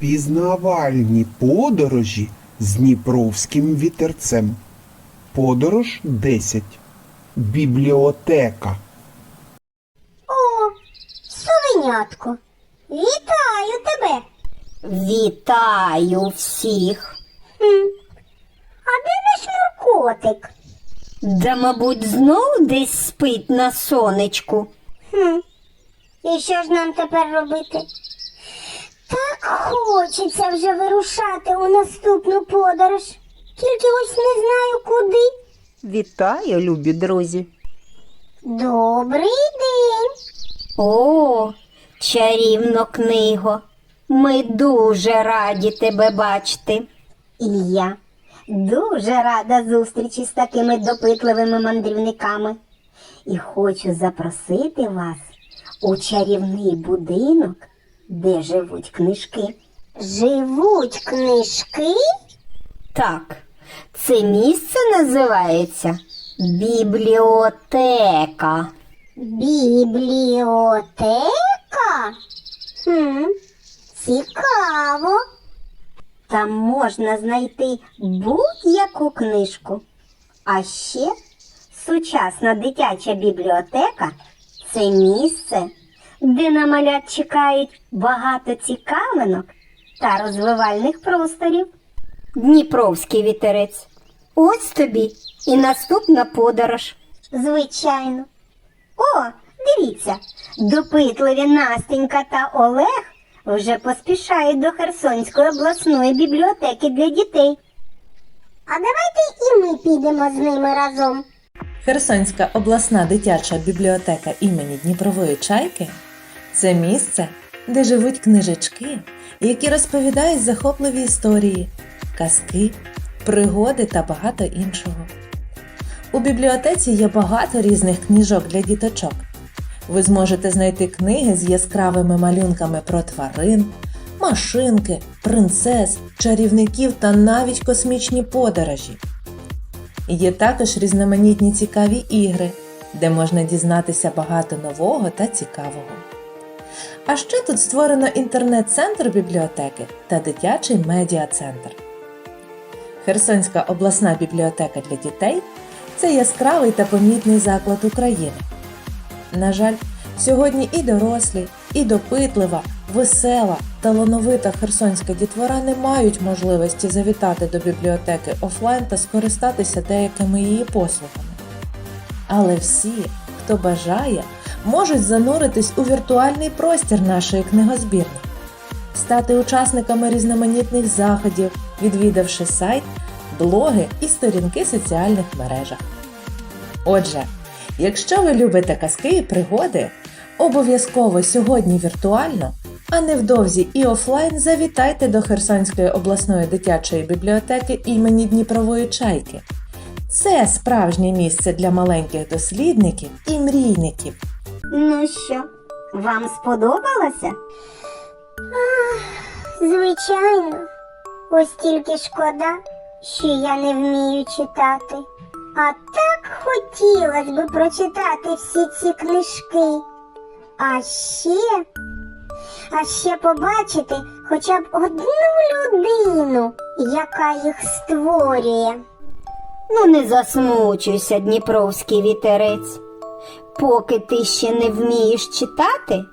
Пізнавальні подорожі з Дніпровським вітерцем. Подорож 10. Бібліотека. О, совенятко, вітаю тебе. Вітаю всіх. Хм. А де наш Муркотик? Да, мабуть, знов десь спить на сонечку. Хм. І що ж нам тепер робити? Так хочеться вже вирушати у наступну подорож. Тільки ось не знаю куди. Вітаю, любі друзі. Добрий день. О, чарівно книго. Ми дуже раді тебе бачити. І я дуже рада зустрічі з такими допитливими мандрівниками. І хочу запросити вас у чарівний будинок, де живуть книжки. Живуть книжки? Так, це місце називається бібліотека. Бібліотека? Хм, цікаво. Там можна знайти будь-яку книжку. А ще сучасна дитяча бібліотека це місце, де на малят чекають багато цікавинок та розвивальних просторів. Дніпровський вітерець. Ось тобі і наступна подорож. Звичайно. О, дивіться, допитливі Настенька та Олег вже поспішають до Херсонської обласної бібліотеки для дітей. А давайте і ми підемо з ними разом. Херсонська обласна дитяча бібліотека імені Дніпрової Чайки це місце, де живуть книжечки, які розповідають захопливі історії, казки, пригоди та багато іншого. У бібліотеці є багато різних книжок для діточок. Ви зможете знайти книги з яскравими малюнками про тварин, машинки, принцес, чарівників та навіть космічні подорожі. Є також різноманітні цікаві ігри, де можна дізнатися багато нового та цікавого. А ще тут створено інтернет-центр бібліотеки та дитячий медіа-центр. Херсонська обласна бібліотека для дітей це яскравий та помітний заклад України. На жаль, сьогодні і дорослі, і допитлива, весела, талановита херсонська дітвора не мають можливості завітати до бібліотеки офлайн та скористатися деякими її послугами. Але всі, хто бажає, можуть зануритись у віртуальний простір нашої книгозбірні, стати учасниками різноманітних заходів, відвідавши сайт, блоги і сторінки соціальних мережах. Отже, якщо ви любите казки і пригоди, обов'язково сьогодні віртуально, а невдовзі і офлайн завітайте до Херсонської обласної дитячої бібліотеки імені Дніпрової Чайки. Це справжнє місце для маленьких дослідників і мрійників. Ну що, вам сподобалося? звичайно. Ось тільки шкода, що я не вмію читати. А так хотілося би прочитати всі ці книжки. А ще, а ще побачити хоча б одну людину, яка їх створює. Ну не засмучуйся, Дніпровський вітерець. Поки ти ще не вмієш читати,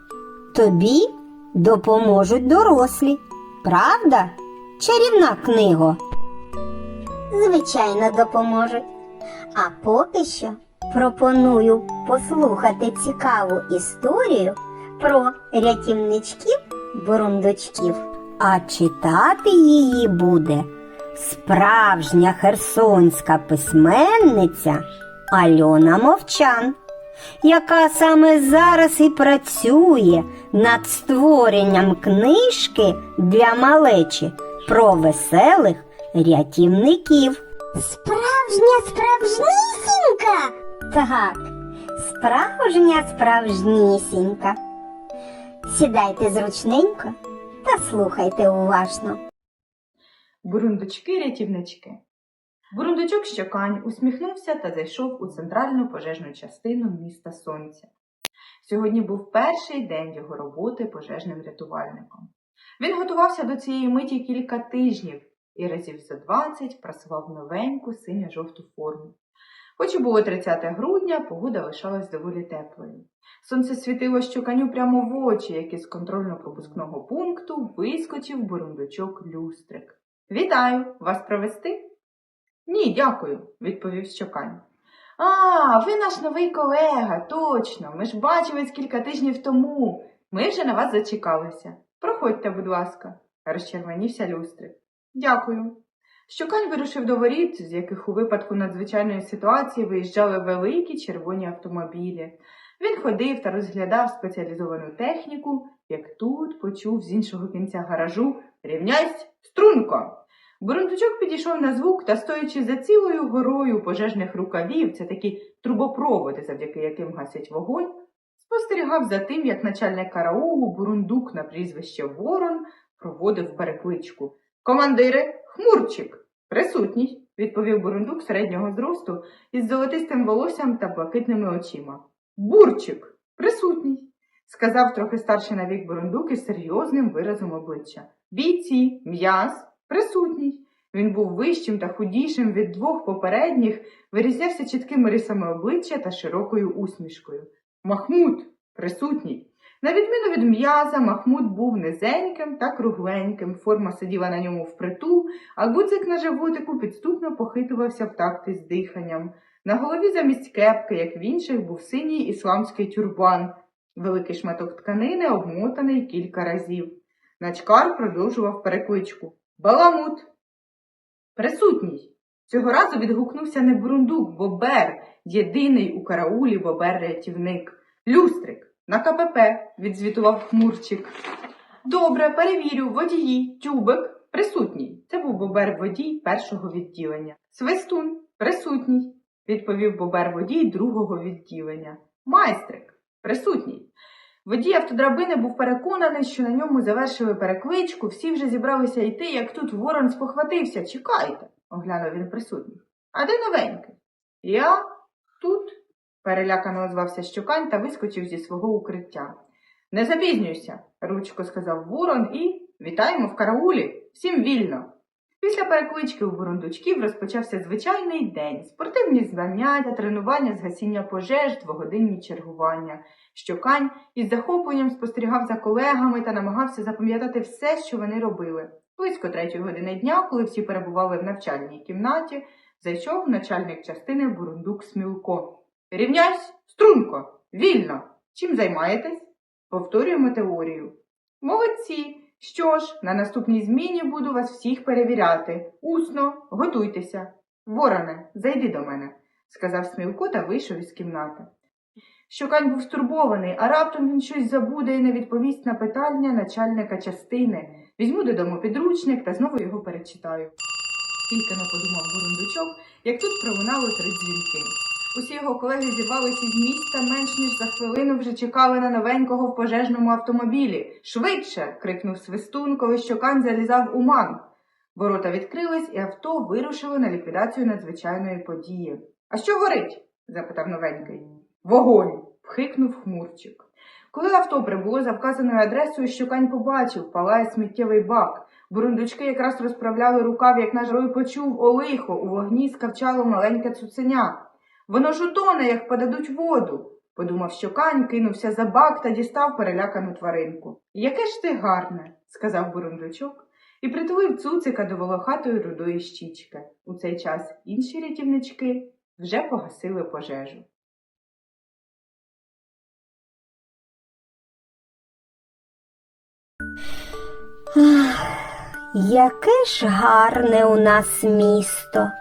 тобі допоможуть дорослі. Правда? Чарівна книго. звичайно, допоможуть. А поки що пропоную послухати цікаву історію про рятівничків бурундучків. А читати її буде справжня херсонська письменниця Альона Мовчан, яка саме зараз і працює над створенням книжки для малечі про веселих рятівників. Справжня справжнісінька. Так, справжня справжнісінька. Сідайте зручненько та слухайте уважно. Бурундучки-рятівнички. Бурундучок щокань усміхнувся та зайшов у центральну пожежну частину міста Сонця. Сьогодні був перший день його роботи пожежним рятувальником. Він готувався до цієї миті кілька тижнів і разів за 20 прасував новеньку синьо-жовту форму. Хоч і було 30 грудня, погода лишалась доволі теплою. Сонце світило щуканю прямо в очі, як із контрольно-пропускного пункту вискочив бурундучок люстрик. Вітаю! Вас провести? Ні, дякую, відповів щокань. А, ви наш новий колега, точно. Ми ж бачились кілька тижнів тому. Ми вже на вас зачекалися. Проходьте, будь ласка, розчервонівся люстрик. Дякую. Щокань вирушив до воріт, з яких у випадку надзвичайної ситуації виїжджали великі червоні автомобілі. Він ходив та розглядав спеціалізовану техніку, як тут почув з іншого кінця гаражу Рівняйсь, струнко! Бурундучок підійшов на звук та, стоячи за цілою горою пожежних рукавів, це такі трубопроводи, завдяки яким гасять вогонь, спостерігав за тим, як начальник караулу Бурундук на прізвище Ворон проводив перекличку. Командири, хмурчик! Присутній, відповів Бурундук середнього зросту із золотистим волоссям та блакитними очима. Бурчик, присутній, сказав трохи старший на вік Бурундук із серйозним виразом обличчя. Бійці, м'яз, присутній. Він був вищим та худішим від двох попередніх, вирізнявся чіткими рисами обличчя та широкою усмішкою. Махмуд, присутній. На відміну від м'яза, Махмуд був низеньким та кругленьким, форма сиділа на ньому впритул, а гудзик на животику підступно похитувався в такти з диханням. На голові замість кепки, як в інших, був синій ісламський тюрбан, великий шматок тканини, обмотаний кілька разів. Начкар продовжував перекличку. Баламут. Присутній. Цього разу відгукнувся не бурундук, бобер, єдиний у караулі бобер-рятівник. Люстрик. На КПП, відзвітував хмурчик. Добре, перевірю, водії, тюбик, присутній. Це був бобер водій першого відділення. Свистун, присутній, відповів бобер водій другого відділення. Майстрик, присутній. Водій автодрабини був переконаний, що на ньому завершили перекличку, всі вже зібралися йти, як тут ворон спохватився. Чекайте, оглянув він присутніх. А де новенький? Я тут, перелякано озвався щокань та вискочив зі свого укриття. Не запізнюйся, ручко сказав ворон і вітаємо в караулі. Всім вільно. Після переклички у бурундучків розпочався звичайний день, спортивні заняття, тренування з гасіння пожеж, двогодинні чергування. Щокань із захопленням спостерігав за колегами та намагався запам'ятати все, що вони робили. Близько третьої години дня, коли всі перебували в навчальній кімнаті, зайшов начальник частини Бурундук Смілко. Рівняйсь, струнко, вільно. Чим займаєтесь? Повторюємо теорію. Молодці. Що ж, на наступній зміні буду вас всіх перевіряти. Усно, готуйтеся. Вороне, зайди до мене, сказав Смілко та вийшов із кімнати. Щокань був стурбований, а раптом він щось забуде і не відповість на питання начальника частини. Візьму додому підручник та знову його перечитаю. Тільки не подумав бурундучок, як тут пролунали три дзвінки. Усі його колеги зірвалися із міста менш ніж за хвилину вже чекали на новенького в пожежному автомобілі. Швидше. крикнув свистун, коли щокань залізав у ман. Ворота відкрились, і авто вирушило на ліквідацію надзвичайної події. А що горить? запитав новенький. Вогонь. вхикнув хмурчик. Коли авто прибуло за вказаною адресою, щокань побачив, палає сміттєвий бак. Бурундучки якраз розправляли рукав, як наш рой почув о лихо, у вогні скавчало маленьке цуценя. Воно ж утоне, як подадуть воду, подумав щокань, кинувся за бак та дістав перелякану тваринку. Яке ж ти гарне, сказав бурундучок і притулив цуцика до волохатої рудої щічки. У цей час інші рятівнички вже погасили пожежу. Яке ж гарне у нас місто.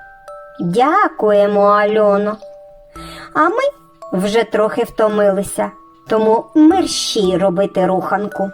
Дякуємо, Альоно. А ми вже трохи втомилися, тому мерщій робити руханку.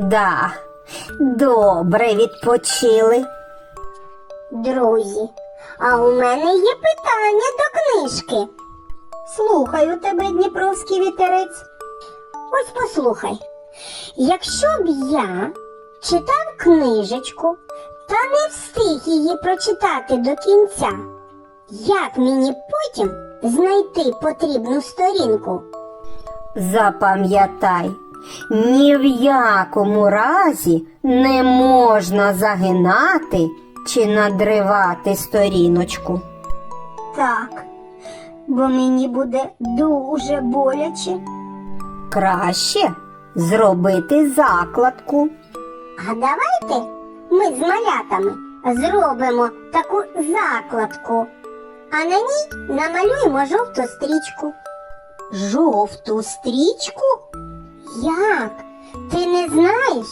Да, добре відпочили. Друзі, а у мене є питання до книжки. Слухаю тебе, Дніпровський вітерець. Ось послухай. Якщо б я читав книжечку та не встиг її прочитати до кінця, як мені потім знайти потрібну сторінку? Запам'ятай, ні в якому разі не можна загинати чи надривати сторіночку. Так, бо мені буде дуже боляче. Краще зробити закладку. А давайте ми з малятами зробимо таку закладку, а на ній намалюємо жовту стрічку. Жовту стрічку? Як? Ти не знаєш?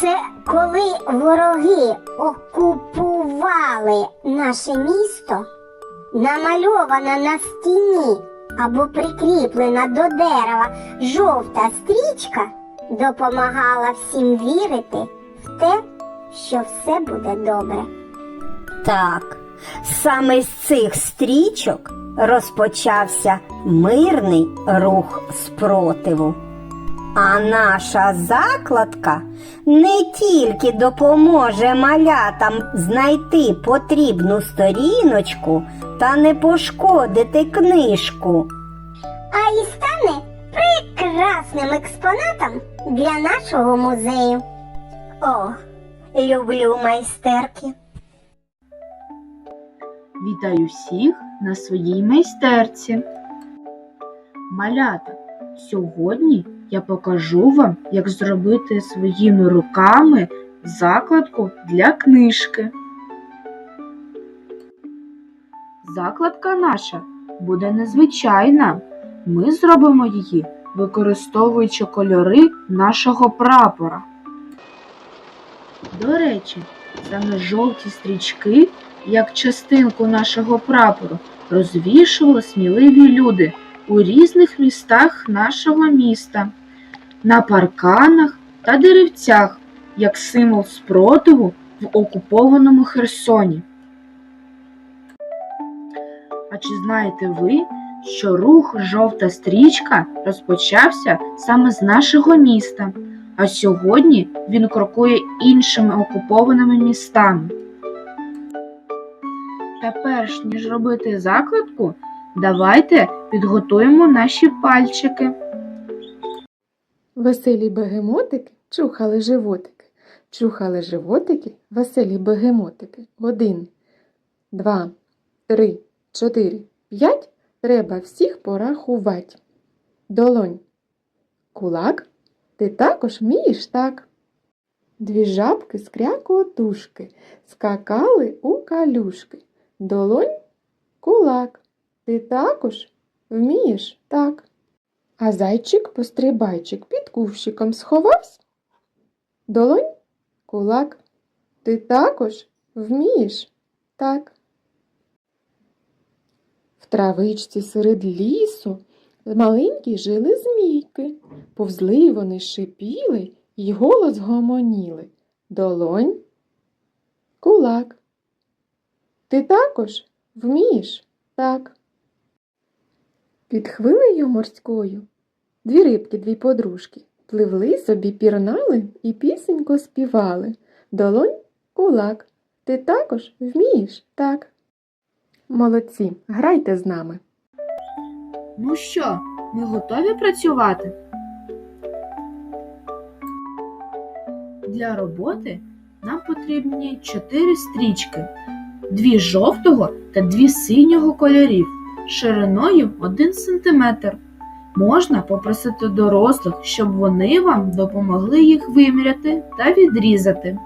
Це коли вороги окупували наше місто, намальована на стіні або прикріплена до дерева жовта стрічка допомагала всім вірити в те, що все буде добре. Так, саме з цих стрічок розпочався мирний рух спротиву. А наша закладка не тільки допоможе малятам знайти потрібну сторіночку та не пошкодити книжку, а й стане прекрасним експонатом для нашого музею. О, люблю майстерки. Вітаю всіх на своїй майстерці. Малята, сьогодні я покажу вам, як зробити своїми руками закладку для книжки. Закладка наша буде незвичайна. Ми зробимо її, використовуючи кольори нашого прапора. До речі, саме жовті стрічки, як частинку нашого прапору, розвішували сміливі люди у різних містах нашого міста, на парканах та деревцях, як символ спротиву в окупованому Херсоні. А чи знаєте ви, що рух жовта стрічка розпочався саме з нашого міста, а сьогодні він крокує іншими окупованими містами? Та ніж робити закладку, давайте підготуємо наші пальчики. Веселі бегемотики чухали животики. Чухали животики, веселі бегемотики. Один, два, три, чотири, п'ять. Треба всіх порахувати. Долонь. Кулак. Ти також вмієш так. Дві жабки з крякотушки скакали у калюшки. Долонь. Кулак. Ти також вмієш так. А зайчик-пострибайчик під кувшиком сховався. Долонь, кулак, ти також вмієш так. В травичці серед лісу маленькі жили змійки. Повзли вони шипіли й голос гомоніли. Долонь, кулак. Ти також вмієш так. Під хвилею морською дві рибки, дві подружки, пливли собі, пірнали і пісенько співали. Долонь, кулак, ти також вмієш так. Молодці, грайте з нами. Ну що, ми готові працювати? Для роботи нам потрібні чотири стрічки, дві жовтого та дві синього кольорів, шириною 1 см. Можна попросити дорослих, щоб вони вам допомогли їх виміряти та відрізати.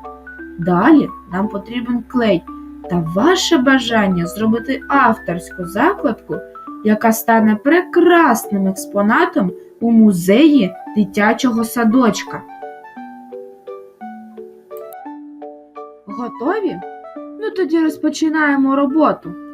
Далі нам потрібен клей та ваше бажання зробити авторську закладку, яка стане прекрасним експонатом у музеї дитячого садочка. Готові? Ну тоді розпочинаємо роботу.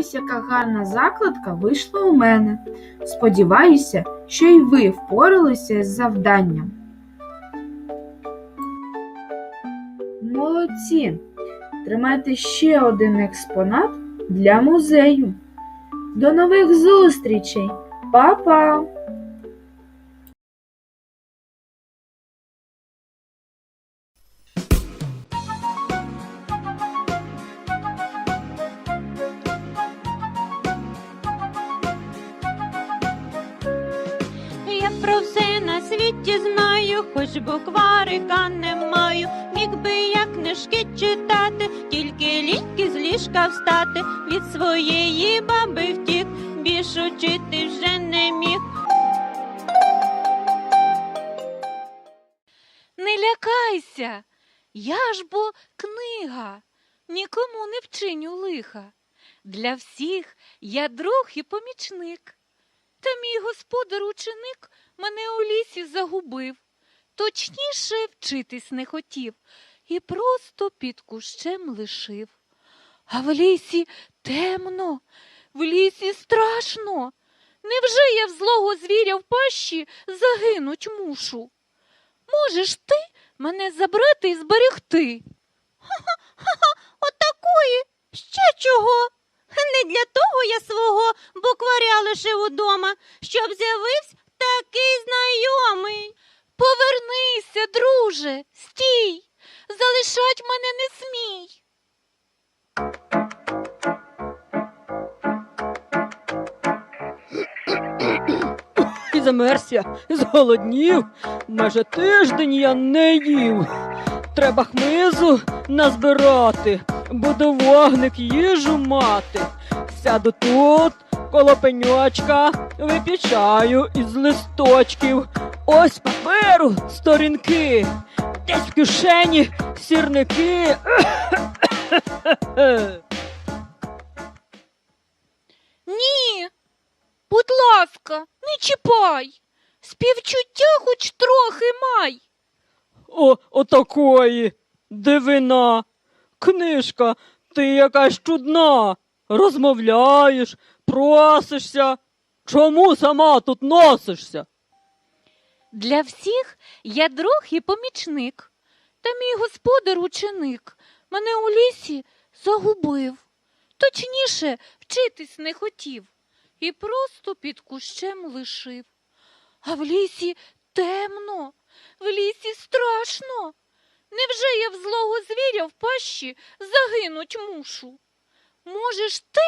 Ось яка гарна закладка вийшла у мене. Сподіваюся, що й ви впоралися з завданням. Молодці! Тримайте ще один експонат для музею. До нових зустрічей! Па-па! Усе на світі знаю, хоч букварика не маю. Міг би я книжки читати, тільки ліньки з ліжка встати, від своєї баби втік, більш учити вже не міг. Не лякайся, я ж бо книга, нікому не вчиню лиха. Для всіх я друг і помічник. Та мій господар ученик мене у лісі загубив, точніше вчитись не хотів і просто під кущем лишив. А в лісі темно, в лісі страшно. Невже я в злого звіря в пащі загинуть мушу? Можеш ти мене забрати і зберегти? Отакої? І замерзся, зголоднів. Майже тиждень я не їв. Треба хмизу назбирати, буду вогник їжу мати. Сяду тут, коло пеньочка, вип'ю чаю із листочків. Ось паперу сторінки, десь в кишені сірники. Ні, будь ласка, не чіпай. Співчуття хоч трохи май. О, отакої. Дивина. Книжка, ти якась чудна. Розмовляєш, просишся. Чому сама тут носишся? Для всіх я друг і помічник. Та мій господар ученик мене у лісі загубив. Точніше, вчитись не хотів і просто під кущем лишив. А в лісі темно, в лісі страшно. Невже я в злого звіря в пащі загинуть мушу? Можеш ти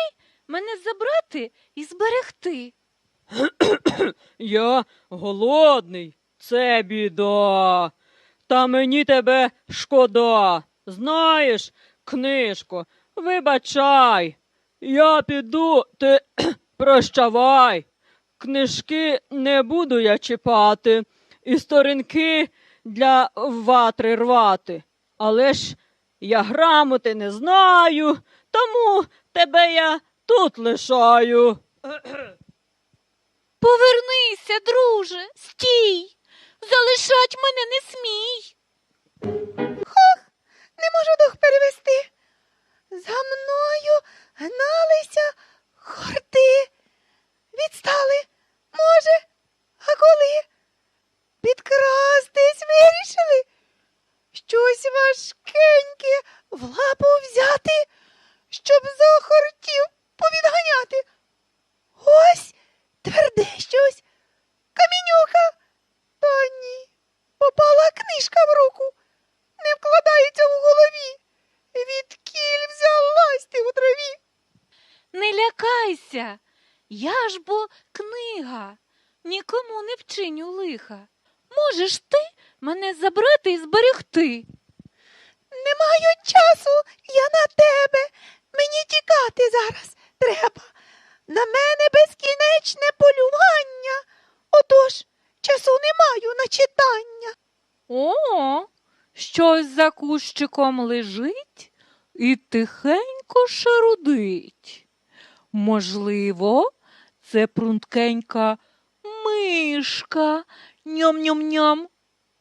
мене забрати і зберегти? Я голодний, це біда. Та мені тебе шкода. Знаєш, книжко, вибачай. Я піду, ти прощавай. Книжки не буду я чіпати, і сторінки для ватри рвати. Але ж я грамоти не знаю, тому тебе я тут лишаю. Повернися, друже, стій. Залишать мене не смій. Не можу дух перевести. За мною гналися хорти. Відстали. Може, а коли? Підкрастись вирішили. Щось важкеньке в лапу взяти, щоб захортів повідганяти. Ось тверде щось. Камінюка. Та ні. Попала книжка в руку не вкладається в голові. Відкіль взялась ти у траві. Не лякайся. Я ж бо книга, нікому не вчиню лиха. Можеш ти мене забрати і зберегти? Не маю часу я на тебе. Мені тікати зараз треба. На мене безкінечне полювання. Отож, часу не маю на читання. О, щось за кущиком лежить і тихенько шарудить. Можливо, це прунткенька мишка. Ням-ням-ням.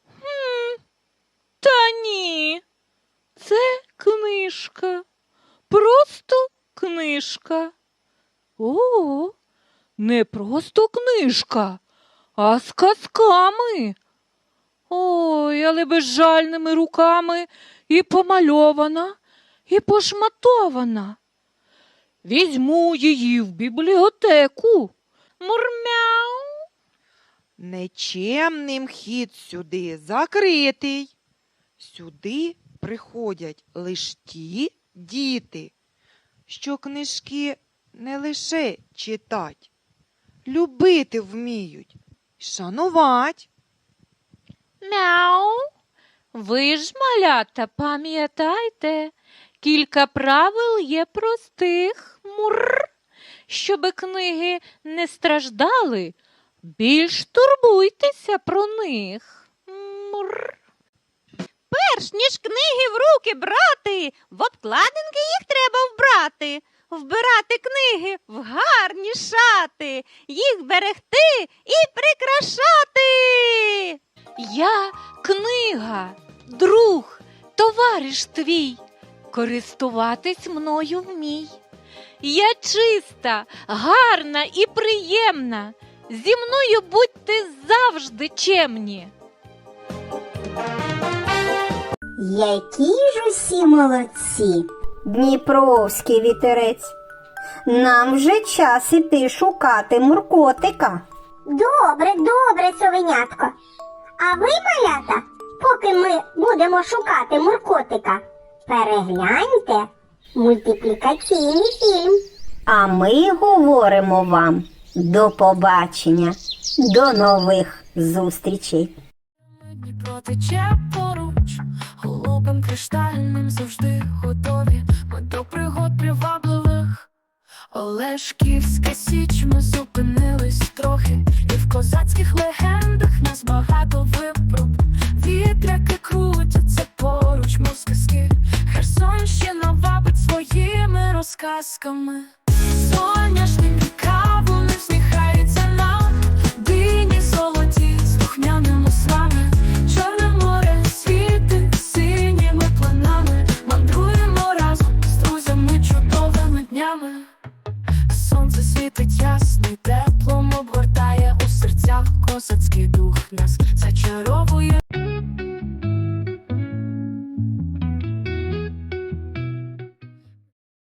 Хм, та ні. Це книжка. Просто книжка. О, не просто книжка, а з казками. Ой, але безжальними руками і помальована, і пошматована. Візьму її в бібліотеку. Мурмяу. Нечемним хід сюди закритий. Сюди приходять лиш ті діти, що книжки не лише читать, любити вміють, шанувати. Мяу. Ви ж, малята, пам'ятайте, кілька правил є простих. Мур. Щоби книги не страждали, більш турбуйтеся про них. Мур. Перш ніж книги в руки брати, в обкладинки їх треба вбрати. Вбирати книги в гарні шати, їх берегти і прикрашати. Я книга, друг, товариш твій, користуватись мною вмій. Я чиста, гарна і приємна. Зі мною будьте завжди чемні. Які ж усі молодці, Дніпровський вітерець. Нам вже час іти шукати муркотика. Добре, добре, совенятко. А ви, малята, поки ми будемо шукати муркотика, перегляньте мультиплікаційний фільм. А ми говоримо вам до побачення, до нових зустрічей. Дніпро тече поруч, голубим криштальним завжди готові. Ми до пригод привабливих. Олешківська січ, ми зупинились трохи, і в козацьких легендах нас багато випроб. Вітряки крутяться поруч, мов сказки. Херсонщина вабить своїми розказками. Соняшник каву не всміхається нам, дині золоті з духмяними слами. Чорне море світить синіми планами. Мандруємо разом з друзями чудовими днями. Сонце світить ясно, теплом обгортає у серцях козацький